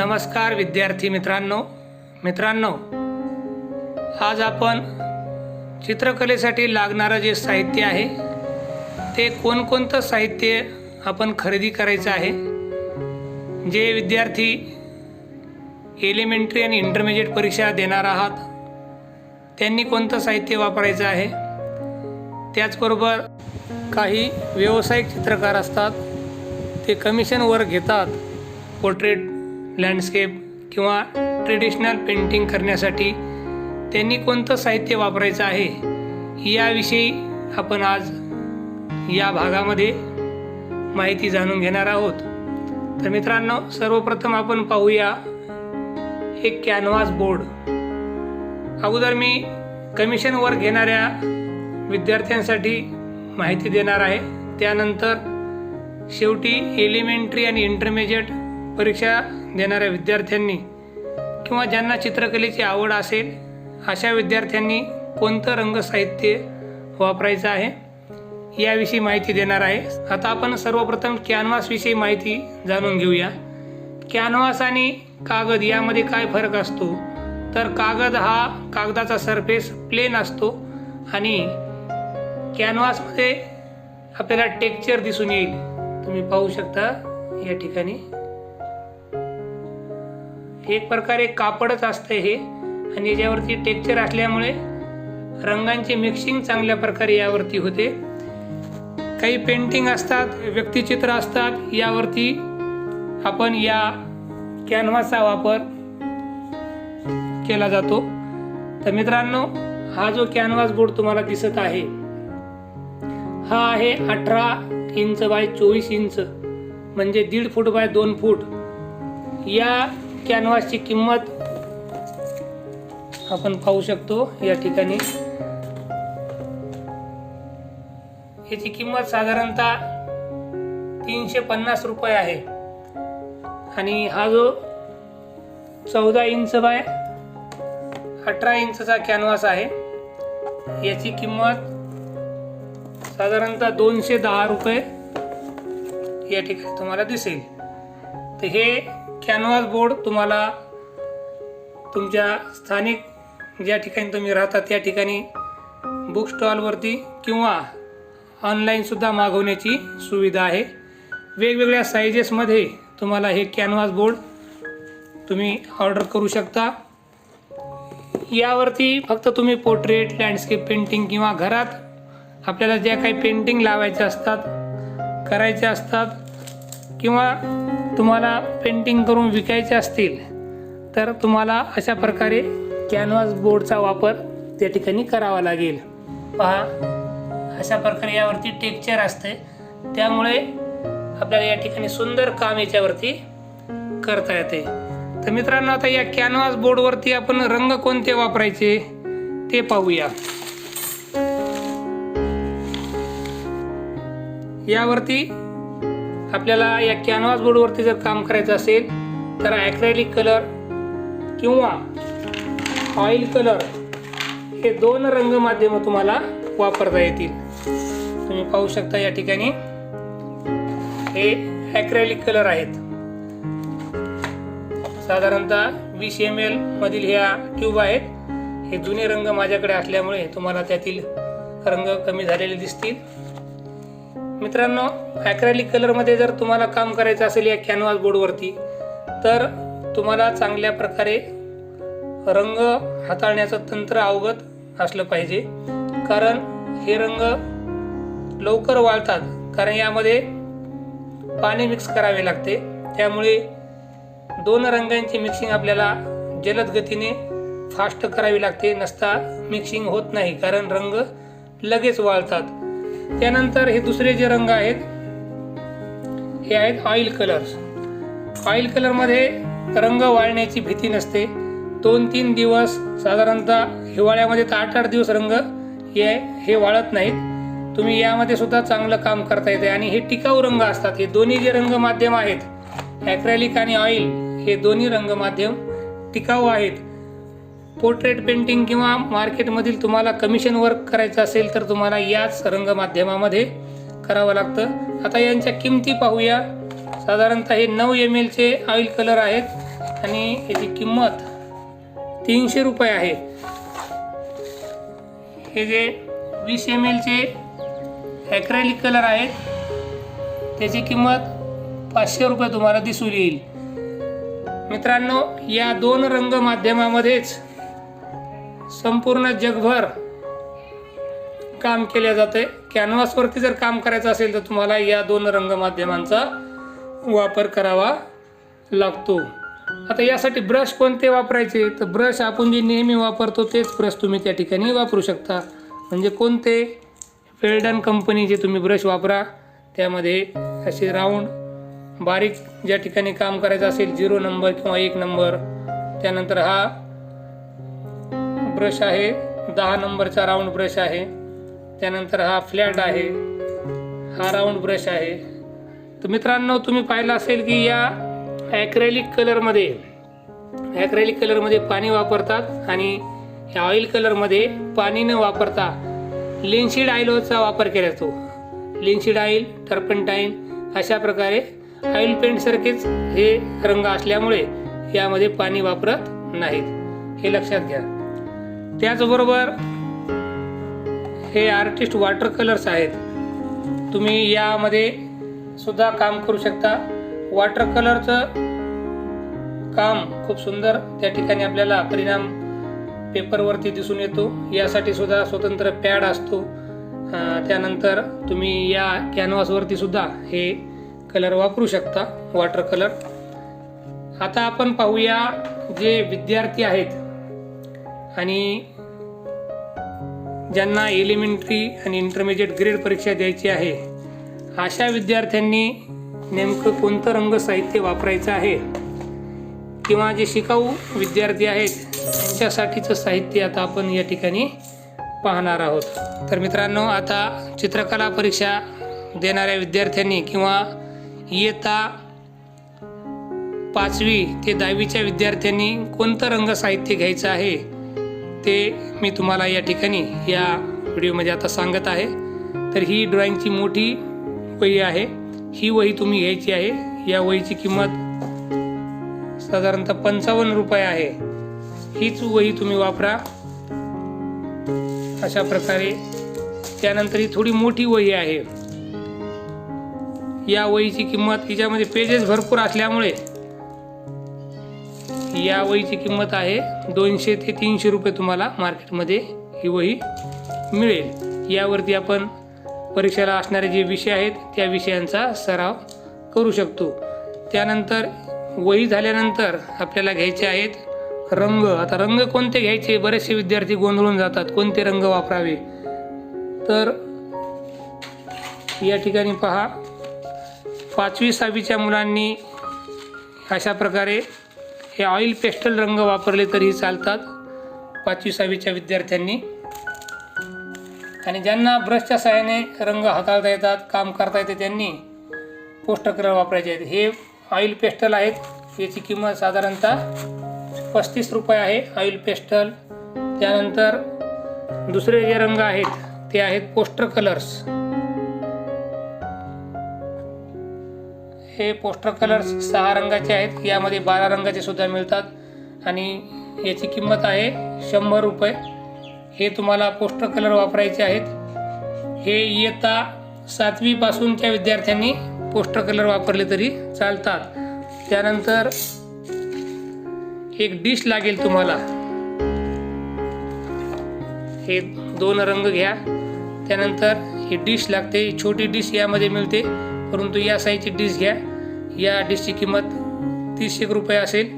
नमस्कार विद्यार्थी मित्रांनो. मित्रांनो आज आपण चित्रकलेसाठी लागणारं जे साहित्य आहे ते कोणकोणतं साहित्य आपण खरेदी करायचं आहे जे विद्यार्थी एलिमेंटरी आणि इंटरमिजिएट परीक्षा देणार आहात त्यांनी कोणतं साहित्य वापरायचं आहे? त्याचबरोबर काही व्यावसायिक चित्रकार असतात ते कमिशनवर घेतात पोर्ट्रेट लँडस्केप किंवा ट्रेडिशनल पेंटिंग करण्यासाठी त्यांनी कोणतं साहित्य वापरायचं आहे याविषयी आपण आज या भागामध्ये माहिती जाणून घेणार आहोत. तर मित्रांनो सर्वप्रथम आपण पाहूया एक कॅनव्हास बोर्ड अगोदर मी कमिशन वर्क घेणाऱ्या विद्यार्थ्यांसाठी माहिती देणार आहे. त्यानंतर शेवटी एलिमेंटरी आणि इंटरमिजिएट परीक्षा देणाऱ्या विद्यार्थ्यांनी किंवा ज्यांना चित्रकलेची आवड असेल अशा विद्यार्थ्यांनी कोणतं रंग साहित्य वापरायचं आहे याविषयी माहिती देणार आहे. आता आपण सर्वप्रथम कॅनव्हासविषयी माहिती जाणून घेऊया. कॅनव्हास आणि कागद यामध्ये काय फरक असतो? तर कागद हा कागदाचा सरफेस प्लेन असतो आणि कॅनव्हासमध्ये आपल्याला टेक्चर दिसून येईल. तुम्ही पाहू शकता या ठिकाणी. एक प्रकारे कापडच असतं हे. आणि याच्यावरती टेक्चर असल्यामुळे रंगांचे मिक्सिंग चांगल्या प्रकारे यावरती होते. काही पेंटिंग असतात व्यक्तिचित्र असतात यावरती आपण या कॅनव्हासचा वापर केला जातो. तर मित्रांनो हा जो कॅनव्हास बोर्ड तुम्हाला दिसत आहे हा आहे अठरा इंच बाय चोवीस इंच म्हणजे दीड फूट बाय दोन फूट. या कॅनव्हासची किंमत आपण पाहू शकतो या ठिकाणी. याची किंमत साधारणतः तीनशे पन्नास रुपये आहे. आणि हा जो चौदा इंच बाय अठरा इंचचा कॅनव्हास आहे. याची किंमत साधारणतः दोनशे दहा रुपये या ठिकाणी तुम्हाला दिसेल. तर हे कॅनव्हास बोर्ड तुम्हाला तुमच्या स्थानिक ज्या ठिकाणी तुम्ही राहता त्या ठिकाणी बुक स्टॉलवरती किंवा ऑनलाईनसुद्धा मागवण्याची सुविधा आहे. वेगवेगळ्या सायझेसमध्ये तुम्हाला हे कॅनव्हास बोर्ड तुम्ही ऑर्डर करू शकता. यावरती फक्त तुम्ही पोर्ट्रेट लँडस्केप पेंटिंग किंवा घरात आपल्याला ज्या काही पेंटिंग लावायच्या असतात करायच्या असतात किंवा तुम्हाला पेंटिंग करून विकायचे असतील तर तुम्हाला अशा प्रकारे कॅनव्हास बोर्डचा वापर त्या ठिकाणी करावा लागेल. पहा अशा प्रकारे यावरती टेक्चर असते त्यामुळे आपल्याला या ठिकाणी सुंदर काम याच्यावरती करता येते. तर मित्रांनो आता या कॅनव्हास बोर्डवरती आपण रंग कोणते वापरायचे ते पाहूया. यावरती आपल्याला या कॅनव्हास बोर्डवरती जर काम करायचं असेल तर ॲक्रेलिक कलर किंवा ऑइल कलर हे दोन रंग माध्यम तुम्हाला वापरता येतील. तुम्ही पाहू शकता या ठिकाणी हे ॲक्रेलिक कलर आहेत. साधारणतः वीस एम एल मधील ह्या ट्यूब आहेत. हे जुने रंग माझ्याकडे असल्यामुळे तुम्हाला त्यातील रंग कमी झालेले दिसतील. मित्रांनो ॲक्रॅलिक कलरमध्ये जर तुम्हाला काम करायचं असेल या कॅनव्हास बोर्डवरती तर तुम्हाला चांगल्या प्रकारे रंग हाताळण्याचं तंत्र अवगत असलं पाहिजे. कारण हे रंग लवकर वाळतात कारण यामध्ये पाणी मिक्स करावे लागते. त्यामुळे दोन रंगांची मिक्सिंग आपल्याला जलद गतीने फास्ट करावी लागते. नसता मिक्सिंग होत नाही कारण रंग लगेच वाळतात. त्यानंतर हे दुसरे जे रंग आहेत हे आहेत ऑइल कलर्स ऑइल कलरमध्ये रंग वाळण्याची भीती नसते. दोन तीन दिवस साधारणतः हिवाळ्यामध्ये तर आठ आठ दिवस रंग हे हे वाळत नाहीत. तुम्ही यामध्ये सुद्धा चांगलं काम करता येते आणि हे टिकाऊ रंग असतात. हे दोन्ही जे रंग माध्यम आहेत ॲक्रेलिक आणि ऑइल हे दोन्ही रंग माध्यम टिकाऊ आहेत. पोर्ट्रेट पेंटिंग किंवा मार्केटमधील तुम्हाला कमिशन वर्क करायचं असेल तर तुम्हाला याच रंगमाध्यमामध्ये करावं लागतं. आता यांच्या किमती पाहूया. साधारणतः हे नऊ एम एलचे ऑइल कलर आहेत आणि याची किंमत तीनशे रुपये आहे. हे जे वीस एम एलचे ॲक्रेलिक कलर आहेत त्याची किंमत पाचशे रुपये तुम्हाला दिसून येईल. मित्रांनो या दोन रंग माध्यमामध्येच संपूर्ण जगभर काम केले जाते. कॅनव्हासवरती जर काम करायचं असेल तर तुम्हाला या दोन रंगमाध्यमांचा वापर करावा लागतो. आता यासाठी ब्रश कोणते वापरायचे? तर ब्रश आपण जे नेहमी वापरतो तेच ब्रश तुम्ही त्या ठिकाणी वापरू शकता. म्हणजे कोणते? फेल्डन कंपनीचे तुम्ही ब्रश वापरा. त्यामध्ये असे राऊंड बारीक ज्या ठिकाणी काम करायचं असेल झिरो नंबर किंवा एक नंबर. त्यानंतर हा ब्रश आहे दहा नंबरचा राऊंड ब्रश आहे त्यानंतर हा फ्लॅट आहे हा राऊंड ब्रश आहे. तर मित्रांनो तुम्ही पाहिलं असेल की या ॲक्रेलिक कलरमध्ये ॲक्रेलिक कलरमध्ये पाणी वापरतात आणि या ऑइल कलरमध्ये पाणी न वापरता लिनशीड ऑइलचा वापर केला जातो. लिनशीड ऑइल टर्पंटाईन अशा प्रकारे ऑइल पेंटसारखेच हे रंग असल्यामुळे यामध्ये पाणी वापरत नाहीत. हे लक्षात घ्या. त्याचबरोबर हे आर्टिस्ट वॉटर कलर्स आहेत. तुम्ही यामध्ये सुद्धा काम करू शकता. वॉटर कलरचं काम खूप सुंदर त्या ठिकाणी आपल्याला परिणाम पेपरवरती दिसून येतो. यासाठी सुद्धा स्वतंत्र पॅड असतो. त्यानंतर तुम्ही या कॅनव्हासवरती सुद्धा हे कलर वापरू शकता. वॉटर कलर आता आपण पाहूया जे विद्यार्थी आहेत आणि ज्यांना एलिमेंटरी आणि इंटरमिजिएट ग्रेड परीक्षा द्यायची आहे अशा विद्यार्थ्यांनी नेमकं कोणतं रंग साहित्य वापरायचं आहे? किंवा जे शिकाऊ विद्यार्थी आहेत त्यांच्यासाठीचं साहित्य आता आपण या ठिकाणी पाहणार आहोत. तर मित्रांनो आता चित्रकला परीक्षा देणाऱ्या विद्यार्थ्यांनी किंवा इयत्ता पाचवी ते दहावीच्या विद्यार्थ्यांनी कोणतं रंग साहित्य घ्यायचं आहे? ते मी तुम्हाला या ठिकाणी या व्हिडिओमध्ये आता सांगत आहे. तर ही ड्रॉइंगची मोठी वही आहे. ही वही तुम्ही घ्यायची आहे. या वहीची किंमत साधारणतः पंचावन्न रुपये आहे. हीच वही तुम्ही वापरा. अशा प्रकारे. त्यानंतर ही थोडी मोठी वही आहे. या वहीची किंमत हिच्यामध्ये पेजेस भरपूर असल्यामुळे या वहीची किंमत आहे दोनशे ते तीनशे रुपये तुम्हाला मार्केटमध्ये ही वही मिळेल. यावरती आपण परीक्षेला असणारे जे विषय आहेत त्या विषयांचा सराव करू शकतो. त्यानंतर वही झाल्यानंतर आपल्याला घ्यायचे आहेत रंग. आता रंग कोणते घ्यायचे? बरेचसे विद्यार्थी गोंधळून जातात. कोणते रंग वापरावे? तर या ठिकाणी पहा. पाचवी सहावीच्या मुलांनी अशा प्रकारे हे ऑइल पेस्टल रंग वापरले तरीही चालतात पाचवी सहावीच्या विद्यार्थ्यांनी. आणि ज्यांना ब्रशच्या सहाय्याने रंग हाताळता येतात काम करता येते त्यांनी पोस्टर कलर वापरायचे आहेत. हे ऑइल पेस्टल आहेत. याची किंमत साधारणतः पस्तीस रुपये आहे ऑइल पेस्टल त्यानंतर दुसरे जे रंग आहेत ते आहेत पोस्टर कलर्स हे पोस्टर कलर्स सहा रंगाचे आहेत. यामध्ये बारा रंगाचे सुद्धा मिळतात. आणि याची किंमत आहे शंभर रुपये. हे तुम्हाला पोस्टर कलर वापरायचे आहेत. हे इयत्ता सातवीपासूनच्या विद्यार्थ्यांनी पोस्टर कलर वापरले तरी चालतात. त्यानंतर एक डिश लागेल तुम्हाला. हे दोन रंग घ्या. त्यानंतर ही डिश लागते. छोटी डिश यामध्ये मिळते. परंतु या साईजची डिश घ्या. या डिशची किंमत तीसशे रुपये असेल.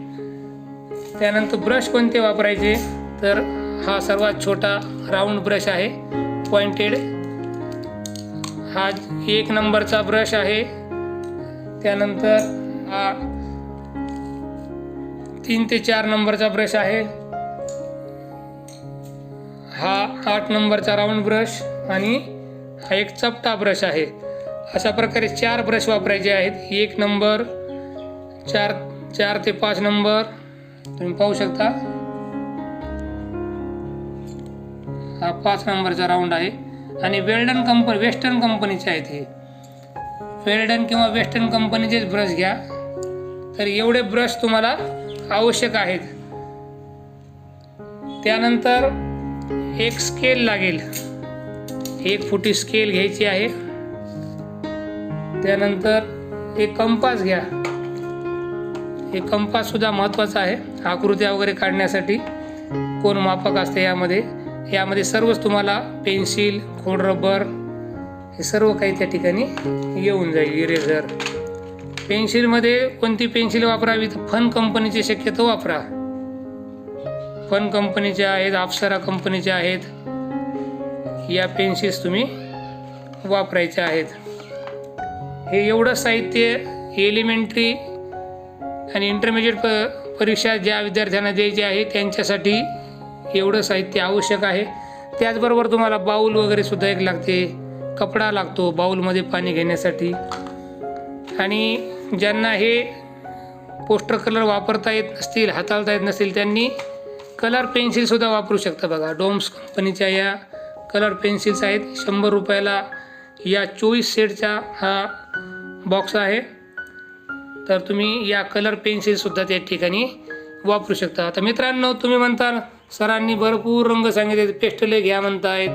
त्यानंतर ब्रश कोणते वापरायचे? तर हा सर्वात छोटा राऊंड ब्रश आहे. पॉइंटेड हा एक नंबरचा ब्रश आहे. त्यानंतर हा तीन ते चार नंबरचा ब्रश आहे. हा आठ नंबरचा राऊंड ब्रश आणि हा एक चपटा ब्रश आहे. अशा प्रकारे चार ब्रश वापरायचे आहेत. एक नंबर चार चार ते पाच नंबर तुम्ही पाहू शकता. हा पाच नंबरचा राऊंड आहे. आणि वेल्डन कंपनी वेस्टर्न कंपनीचे आहेत हे. वेल्डन किंवा वेस्टर्न कंपनीचेच ब्रश घ्या. तर एवढे ब्रश तुम्हाला आवश्यक आहेत. त्यानंतर एक स्केल लागेल. एक फुटी स्केल घ्यायची आहे. त्यानंतर एक कंपास घ्या. हे कंपास सुद्धा महत्त्वाचा आहे. आकृत्या वगैरे काढण्यासाठी कोण मापक असते यामध्ये. यामध्ये सर्वच तुम्हाला पेन्सिल खोड रबर हे सर्व काही त्या ठिकाणी येऊन जाईल इरेझर पेन्सिलमध्ये कोणती पेन्सिल वापरावी? तर फन कंपनीची शक्यतो वापरा. फन कंपनीच्या आहेत अप्सरा कंपनीच्या आहेत. या पेन्सिल्स तुम्ही वापरायच्या आहेत. हे एवढं साहित्य एलिमेंटरी आणि इंटरमिजिएट प परीक्षा ज्या विद्यार्थ्यांना द्यायची आहे त्यांच्यासाठी एवढं साहित्य आवश्यक आहे. त्याचबरोबर तुम्हाला बाऊल वगैरे सुद्धा एक लागते. कपडा लागतो बाऊलमध्ये पाणी घेण्यासाठी. आणि ज्यांना हे पोस्टर कलर वापरता येत नसतील हाताळता येत नसतील त्यांनी कलर पेन्सिलसुद्धा वापरू शकता बघा. डोम्स कंपनीच्या या कलर पेन्सिल्स आहेत. शंभर रुपयाला या चोवीस सेटचा हा बॉक्स आहे. तर तुम्ही या कलर पेन्सिलसुद्धा त्या ठिकाणी वापरू शकता. आता मित्रांनो तुम्ही म्हणताल सरांनी भरपूर रंग सांगितले पेस्टले घ्या म्हणतायत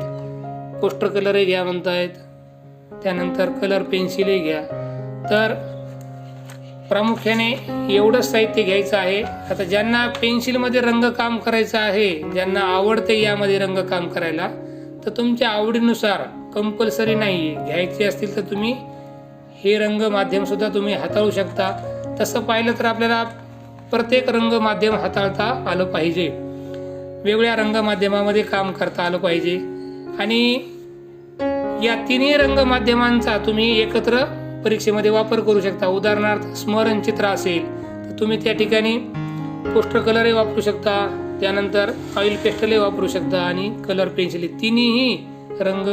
पोस्टर कलरही घ्या म्हणतायत. त्यानंतर कलर पेन्सिलही घ्या. तर प्रामुख्याने एवढंच साहित्य घ्यायचं आहे. आता ज्यांना पेन्सिलमध्ये रंगकाम करायचं आहे ज्यांना आवडते यामध्ये रंगकाम करायला तर तुमच्या आवडीनुसार कंपल्सरी नाही आहे घ्यायचे असतील तर तुम्ही हे रंग माध्यमसुद्धा तुम्ही हाताळू शकता. तसं पाहिलं तर आपल्याला प्रत्येक रंग माध्यम हाताळता आलं पाहिजे. वेगळ्या रंगमाध्यमामध्ये काम करता आलं पाहिजे. आणि या तिन्ही रंग माध्यमांचा तुम्ही एकत्र परीक्षेमध्ये वापर करू शकता. उदाहरणार्थ स्मरणचित्र असेल तर तुम्ही त्या ठिकाणी पोस्टर कलरही वापरू शकता. त्यानंतर ऑइल पेस्टलही वापरू शकता आणि कलर पेन्सिल. तिन्हीही रंग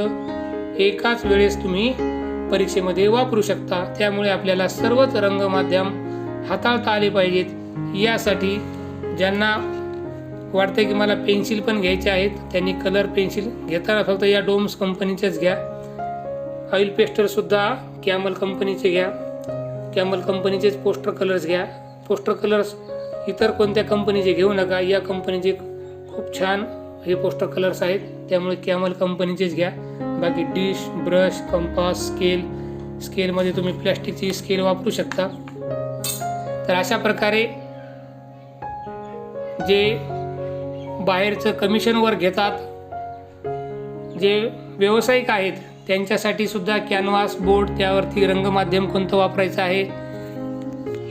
एकाच वेळेस तुम्ही परीक्षेमध्ये वापरू शकता. त्यामुळे आपल्याला सर्वच रंगमाध्यम हाताळता आले पाहिजेत. यासाठी ज्यांना वाटतं की मला पेन्सिल पण घ्यायचे आहेत त्यांनी कलर पेन्सिल घेताना फक्त या डोम्स कंपनीच्याच घ्या. ऑइल पेस्टरसुद्धा कॅमल कंपनीचे घ्या. कॅमल कंपनीचेच पोस्टर कलर्स घ्या. पोस्टर कलर्स इतर कोणत्या कंपनीचे घेऊ नका. या कंपनीचे खूप छान हे पोस्टर कलर्स आहेत. त्यामुळे कॅमल कंपनीचेच घ्या. बाकी डिश ब्रश कंपास स्केल स्केलमध्ये तुम्ही प्लॅस्टिकची स्केल वापरू शकता. तर अशा प्रकारे जे बाहेरचं कमिशनवर घेतात जे व्यावसायिक आहेत त्यांच्यासाठी सुद्धा कॅनव्हास बोर्ड त्यावरती रंगमाध्यम कोणतं वापरायचं आहे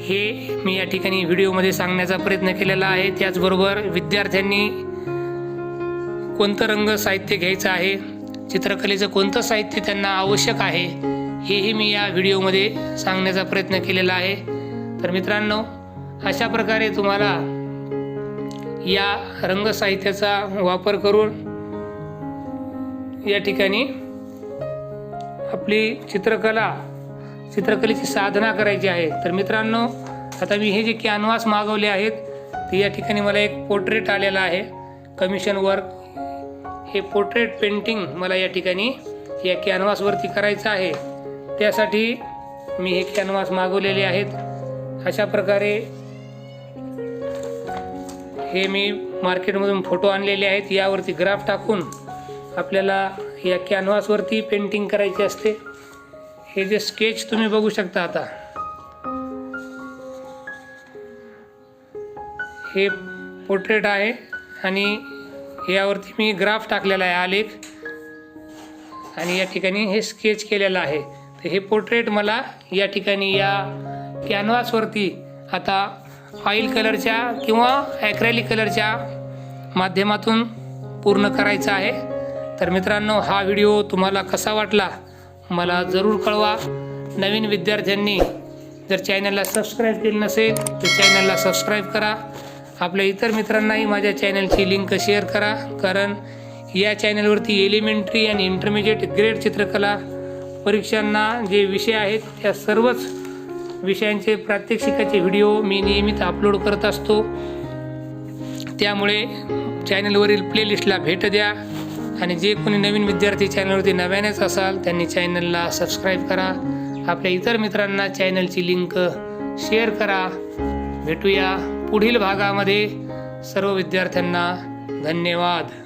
हे मी या ठिकाणी व्हिडिओमध्ये सांगण्याचा प्रयत्न केलेला आहे. त्याचबरोबर विद्यार्थ्यांनी कोणतं रंग साहित्य घ्यायचं आहे चित्रकलेचं कोणतं साहित्य त्यांना आवश्यक आहे हेही मी या व्हिडिओमध्ये सांगण्याचा प्रयत्न केलेला आहे. तर मित्रांनो अशा प्रकारे तुम्हाला या रंग साहित्याचा वापर करून या ठिकाणी आपली चित्रकला चित्रकलेची साधना करायची आहे. तर मित्रांनो आता मी हे जे कॅनव्हास मागवले आहेत ते या ठिकाणी मला एक पोर्ट्रेट आलेला आहे. कमिशन वर्क हे पोर्ट्रेट पेंटिंग मला या ठिकाणी या कॅनव्हासवरती करायचं आहे. त्यासाठी मी हे कॅनव्हास मागवलेले आहेत. अशा प्रकारे हे मी मार्केटमधून फोटो आणलेले आहेत. यावरती ग्राफ टाकून आपल्याला या कॅनव्हासवरती पेंटिंग करायची असते. हे जे स्केच तुम्ही बघू शकता आता. हे पोर्ट्रेट आहे आणि यावरती मी ग्राफ टाकलेला आहे आलेख. आणि या ठिकाणी हे स्केच केलेलं आहे. तर हे पोर्ट्रेट मला या ठिकाणी या कॅनव्हासवरती आता ऑइल कलरच्या किंवा ॲक्रेलिक कलरच्या माध्यमातून पूर्ण करायचं आहे. तर मित्रांनो हा व्हिडिओ तुम्हाला कसा वाटला? मला जरूर कळवा. नवीन विद्यार्थ्यांनी जर चॅनलला सबस्क्राईब केलं नसेल तर चॅनलला सबस्क्राईब करा. आपल्या इतर मित्रांनाही माझ्या चॅनलची लिंक शेअर करा. कारण या चॅनलवरती एलिमेंटरी आणि इंटरमिजिएट ग्रेड चित्रकला परीक्षांना जे विषय आहेत त्या सर्वच विषयांचे प्रात्यक्षिकाचे व्हिडिओ मी नियमित अपलोड करत असतो. त्यामुळे चॅनलवरील प्लेलिस्टला भेट द्या. आणि जे कोणी नवीन विद्यार्थी चॅनलवरती नव्यानेच असाल त्यांनी चॅनलला सबस्क्राईब करा. आपल्या इतर मित्रांना चॅनलची लिंक शेअर करा. भेटूया. पुढील भागामध्ये सर्व विद्यार्थ्यांना धन्यवाद.